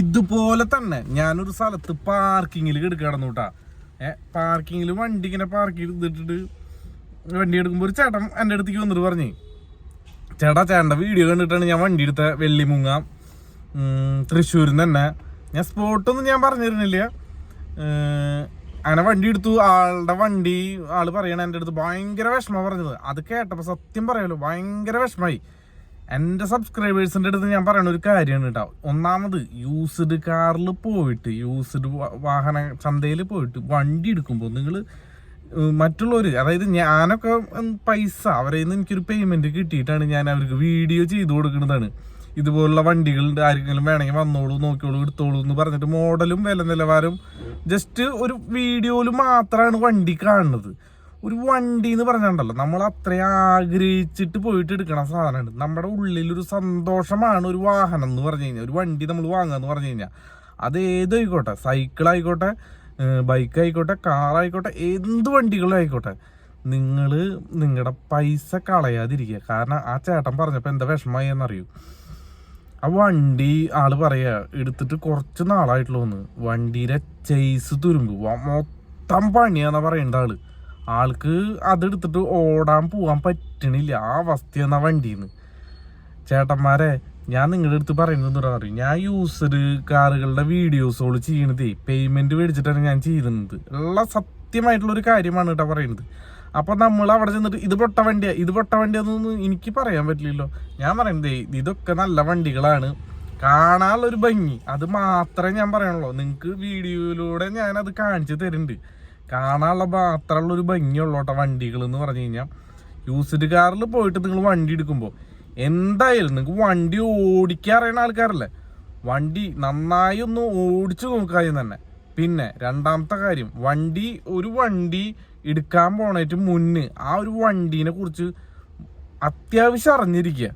ഇതുപോലെ തന്നെ ഞാനൊരു സ്ഥലത്ത് പാർക്കിങ്ങിൽ കിടന്നു കേട്ടാ. ഏഹ് പാർക്കിങ്ങിൽ വണ്ടി ഇങ്ങനെ പാർക്ക് ചെയ്തിട്ടിട്ട് വണ്ടി എടുക്കുമ്പോൾ ഒരു ചേട്ടൻ എന്റെ അടുത്തേക്ക് വന്നിട്ട് പറഞ്ഞേ ചേട്ടാ ചേട്ടന്റെ വീഡിയോ കണ്ടിട്ടാണ് ഞാൻ വണ്ടി എടുത്ത വെള്ളിമുങ്ങ. തൃശ്ശൂരിൽ നിന്ന് തന്നെ. ഞാൻ സ്പോട്ടൊന്നും ഞാൻ പറഞ്ഞിരുന്നില്ല. അങ്ങനെ വണ്ടി എടുത്തു. ആളുടെ വണ്ടി ആൾ പറയണ എന്റെ അടുത്ത് ഭയങ്കര വിഷമം പറഞ്ഞത്. അത് കേട്ടപ്പോൾ സത്യം പറയാലോ ഭയങ്കര വിഷമായി എന്റെ സബ്സ്ക്രൈബേഴ്സിന്റെ അടുത്ത് ഞാൻ പറയുന്ന ഒരു കാര്യമാണ് കേട്ടോ ഒന്നാമത് യൂസ്ഡ് കാറിൽ പോയിട്ട് യൂസ്ഡ് വാഹന ചന്തയിൽ പോയിട്ട് വണ്ടി എടുക്കുമ്പോൾ നിങ്ങൾ മറ്റുള്ളവർ അതായത് ഞാനൊക്കെ പൈസ അവരെ നിന്ന് എനിക്കൊരു പേയ്മെന്റ് കിട്ടിയിട്ടാണ് ഞാൻ അവർക്ക് വീഡിയോ ചെയ്തു കൊടുക്കുന്നതാണ്. ഇതുപോലുള്ള വണ്ടികൾ ആർക്കെങ്കിലും വേണമെങ്കിൽ വന്നോളൂ നോക്കിയോളൂ എടുത്തോളൂ എന്ന് പറഞ്ഞിട്ട് മോഡലും വില നിലവാരവും ജസ്റ്റ് ഒരു വീഡിയോയിൽ മാത്രമാണ് വണ്ടി കാണുന്നത്. ഒരു വണ്ടി എന്ന് പറഞ്ഞിട്ടുണ്ടല്ലോ നമ്മൾ അത്രയും ആഗ്രഹിച്ചിട്ട് പോയിട്ട് എടുക്കണ സാധനമുണ്ട്. നമ്മുടെ ഉള്ളിലൊരു സന്തോഷമാണ് ഒരു വാഹനം എന്ന് പറഞ്ഞു കഴിഞ്ഞാൽ. ഒരു വണ്ടി നമ്മൾ വാങ്ങുക എന്ന് പറഞ്ഞു കഴിഞ്ഞാൽ. അത് ഏതായിക്കോട്ടെ? ആയിക്കോട്ടെ കാർ ആയിക്കോട്ടെ എന്ത് വണ്ടികളും ആയിക്കോട്ടെ. നിങ്ങൾ നിങ്ങളുടെ പൈസ കളയാതിരിക്കുക. കാരണം ആ ചേട്ടൻ പറഞ്ഞപ്പോൾ എന്താ വിഷമമായി എന്നറിയൂ? ആ വണ്ടി ആൾ പറയുക എടുത്തിട്ട് കുറച്ച് നാളായിട്ടുള്ളൂന്ന് വണ്ടിയുടെ ചെയ്സ് തുരുമ്പ്. മൊത്തം പണിയാന്നാ പറയണ്ട ആൾ. ആൾക്ക് അതെടുത്തിട്ട് ഓടാൻ പോകാൻ പറ്റണില്ല. ആ അവസ്ഥയെന്നാ വണ്ടിന്ന്. ചേട്ടന്മാരെ ഞാൻ നിങ്ങളുടെ അടുത്ത് പറയുന്നത് പറയും ഞാൻ യൂസർ കാറുകളുടെ വീഡിയോസുകൾ ചെയ്യണതേ പേയ്മെന്റ് മേടിച്ചിട്ടാണ് ഞാൻ ചെയ്യുന്നത്. ഉള്ള സത്യമായിട്ടുള്ള ഒരു കാര്യമാണ് കേട്ടോ പറയുന്നത്. അപ്പൊ നമ്മൾ അവിടെ ചെന്നിട്ട് ഇത് പൊട്ട വണ്ടിയാ ഇത് പൊട്ട വണ്ടിയാന്നൊന്നും എനിക്ക് പറയാൻ പറ്റില്ലല്ലോ. ഞാൻ പറയുന്നതേ ഇതൊക്കെ നല്ല വണ്ടികളാണ്. കാണാനുള്ള ഒരു ഭംഗി. അത് മാത്രമേ ഞാൻ പറയാനുള്ളൂ. നിങ്ങൾക്ക് വീഡിയോയിലൂടെ ഞാൻ അത് കാണിച്ചു തരുന്നുണ്ട് കാണാനുള്ള മാത്രമുള്ള ഒരു ഭംഗിയുള്ളോട്ടോ വണ്ടികൾ എന്ന് പറഞ്ഞു കഴിഞ്ഞാൽ. യൂസ്ഡ് കാറിൽ പോയിട്ട് നിങ്ങൾ വണ്ടി എടുക്കുമ്പോൾ എന്തായാലും നിങ്ങൾക്ക് വണ്ടി ഓടിക്കാൻ അറിയുന്ന ആൾക്കാരല്ലേ? വണ്ടി നന്നായി ഒന്ന് ഓടിച്ചു നോക്കാനും തന്നെ. പിന്നെ രണ്ടാമത്തെ കാര്യം വണ്ടി ഒരു വണ്ടി എടുക്കാൻ പോണേറ്റ് മുന്നേ ആ ഒരു വണ്ടീനെ കുറിച്ച് അത്യാവശ്യം അറിഞ്ഞിരിക്കുക.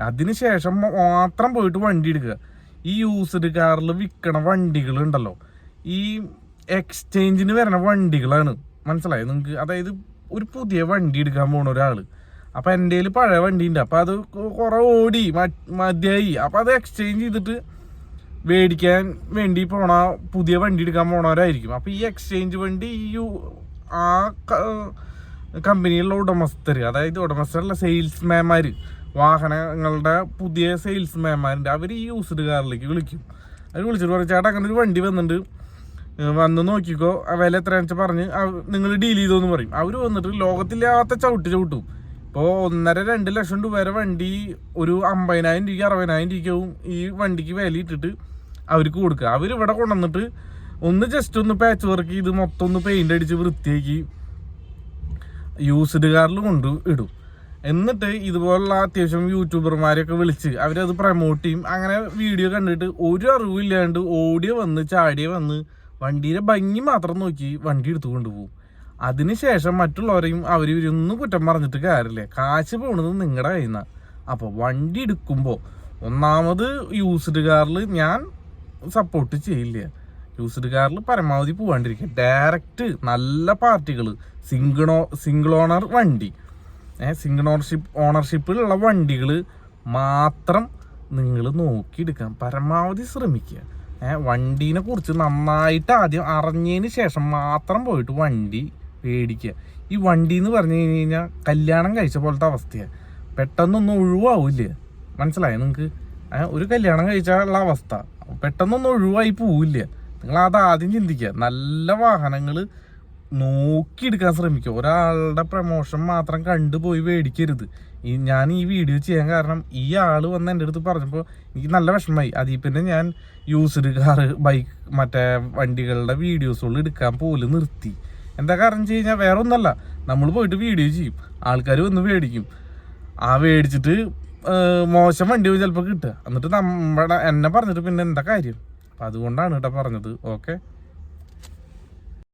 അതിനുശേഷം മാത്രം പോയിട്ട് വണ്ടി എടുക്കുക. ഈ യൂസ്ഡ് കാറിൽ വിൽക്കണ വണ്ടികളുണ്ടല്ലോ. ഈ എക്സ്ചേഞ്ചിന് വരുന്ന വണ്ടികളാണ്. മനസ്സിലായി? നിങ്ങൾക്ക് അതായത് ഒരു പുതിയ വണ്ടി എടുക്കാൻ പോണ ഒരാൾ. അപ്പൊ എന്റെ കയ്യിൽ പഴയ വണ്ടി ഉണ്ട് അപ്പൊ അത് കുറെ ഓടി മതിയായി. അപ്പൊ അത് എക്സ്ചേഞ്ച് ചെയ്തിട്ട് മേടിക്കാൻ വേണ്ടി പോണ പുതിയ വണ്ടി എടുക്കാൻ പോണവരായിരിക്കും. അപ്പൊ ഈ എക്സ്ചേഞ്ച് വണ്ടി ഈ ആ കമ്പനിയിലുള്ള ഉടമസ്ഥർ അതായത് ഉടമസ്ഥരുള്ള സെയിൽസ്മാൻമാർ വാഹനങ്ങളുടെ പുതിയ സെയിൽസ്മാൻമാരുണ്ട് അവർ ഈ യൂസ്ഡ് കാറിലേക്ക് വിളിക്കും. അവർ വിളിച്ചിട്ട് പറയും ചേട്ടാ അങ്ങനെ ഒരു വണ്ടി വന്നിട്ടുണ്ട്. വന്ന് നോക്കിക്കോ വില എത്രയാണെന്ന് വെച്ചാൽ പറഞ്ഞ് നിങ്ങൾ ഡീൽ ചെയ്തോന്ന് പറയും. അവർ വന്നിട്ട് ലോകത്തില്ലാത്ത ചവിട്ട് ചവിട്ടും. ഇപ്പോൾ ഒന്നര രണ്ട് ലക്ഷം രൂപ വരെ വണ്ടി ഒരു അമ്പതിനായിരം രൂപയ്ക്ക് അറുപതിനായിരം രൂപയ്ക്കാവും ഈ വണ്ടിക്ക് വില ഇട്ടിട്ട് അവർക്ക് കൊടുക്കുക. അവർ ഇവിടെ കൊണ്ടുവന്നിട്ട് ഒന്ന് ജസ്റ്റ് ഒന്ന് പാച്ച് വർക്ക് ചെയ്ത് മൊത്തം ഒന്ന് പെയിന്റ് അടിച്ച് വൃത്തിയാക്കി യൂസ്ഡ് കാറിൽ കൊണ്ട് ഇടും. എന്നിട്ട് ഇതുപോലുള്ള അത്യാവശ്യം യൂട്യൂബർമാരെയൊക്കെ വിളിച്ച് അവരത് പ്രൊമോട്ട് ചെയ്യും. അങ്ങനെ വീഡിയോ കണ്ടിട്ട് ഒരു അറിവില്ലാണ്ട് ഓടിയ വന്ന് ചാടിയ വന്ന് വണ്ടിയുടെ ഭംഗി മാത്രം നോക്കി വണ്ടി എടുത്തു കൊണ്ടുപോകും. അതിനുശേഷം മറ്റുള്ളവരെയും അവർ ഇവരൊന്നും കുറ്റം പറഞ്ഞിട്ട് കാര്യമില്ല. കാശ് പോണത് നിങ്ങളുടെ കയ്യിൽ നിന്നാണ് അപ്പോൾ വണ്ടി എടുക്കുമ്പോൾ ഒന്നാമത് യൂസ്ഡ് കാറിൽ ഞാൻ സപ്പോർട്ട് ചെയ്യില്ല. യൂസ്ഡ് കാറിൽ പരമാവധി പോവാണ്ടിരിക്കുക ഡയറക്റ്റ് നല്ല പാർട്ടികൾ സിംഗിളോ സിംഗിൾ ഓണർ വണ്ടി. സിംഗിൾ ഓണർഷിപ്പ് ഓണർഷിപ്പിലുള്ള വണ്ടികൾ മാത്രം നിങ്ങൾ നോക്കിയെടുക്കാൻ പരമാവധി ശ്രമിക്കുക വണ്ടീനെ കുറിച്ച് നന്നായിട്ട് ആദ്യം അറിഞ്ഞതിന് ശേഷം മാത്രം പോയിട്ട് വണ്ടി മേടിക്കുക. ഈ വണ്ടി എന്ന് പറഞ്ഞു കഴിഞ്ഞ് കഴിഞ്ഞാൽ കല്യാണം കഴിച്ച പോലത്തെ അവസ്ഥയാണ് പെട്ടെന്നൊന്നും ഒഴിവാവില്ല? മനസ്സിലായോ നിങ്ങൾക്ക് ഒരു കല്യാണം കഴിച്ചാലുള്ള അവസ്ഥ. പെട്ടെന്നൊന്നും ഒഴിവായി പോവില്ല? നിങ്ങൾ അത് ആദ്യം ചിന്തിക്കുക. നല്ല വാഹനങ്ങൾ നോക്കിയെടുക്കാൻ ശ്രമിക്കുക ഒരാളുടെ പ്രമോഷൻ മാത്രം കണ്ടുപോയി മേടിക്കരുത്. ഈ ഞാൻ ഈ വീഡിയോ ചെയ്യാൻ കാരണം ഈ ആൾ വന്ന് എന്റെ അടുത്ത് പറഞ്ഞപ്പോൾ എനിക്ക് നല്ല വിഷമമായി. അതിൽ പിന്നെ ഞാൻ യൂസ്ഡ് കാറ് ബൈക്ക് മറ്റേ വണ്ടികളുടെ വീഡിയോസുകൾ എടുക്കാൻ പോലും നിർത്തി. എന്താ കാരണം വെച്ച് കഴിഞ്ഞാൽ വേറെ ഒന്നല്ല. നമ്മൾ പോയിട്ട് വീഡിയോ ചെയ്യും. ആൾക്കാർ വന്ന് മേടിക്കും. ആ മേടിച്ചിട്ട് മോശം വണ്ടി ചിലപ്പോൾ കിട്ടുക. എന്നിട്ട് നമ്മുടെ എന്നെ പറഞ്ഞിട്ട് പിന്നെ എന്താ കാര്യം? അപ്പം അതുകൊണ്ടാണ് കേട്ടോ പറഞ്ഞത്. ഓക്കെ